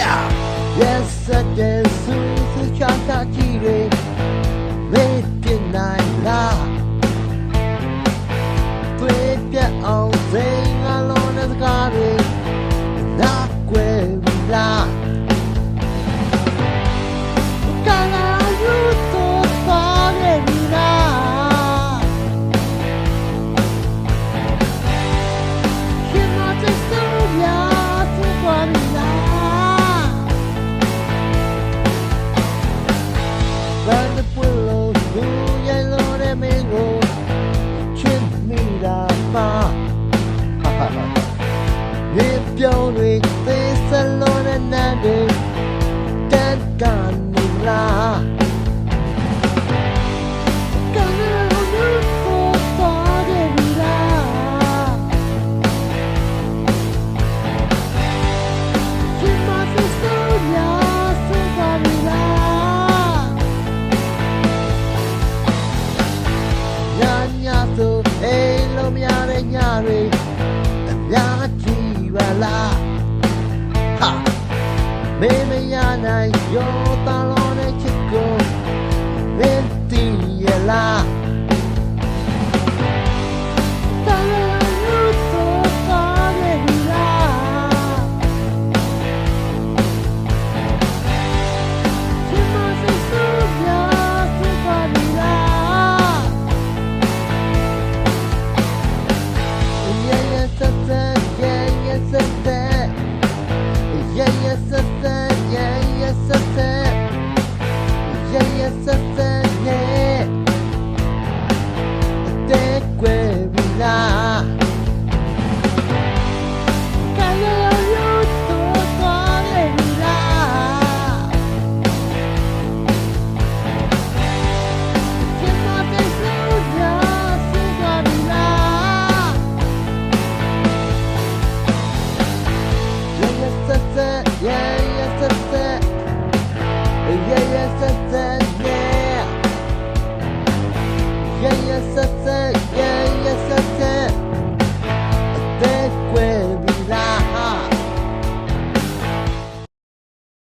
Yes, I guess who's the တွေသေးစလုံးနဲ့နန်းတွေတန်ကန်နေလားဆိုအိမ်လုံးများတဲ့ညတွေအများကြီးပါလား ဟာမေမရနိုင်ရောတာလုံးနဲ့ချစ်ကိုဝင်းတီရလား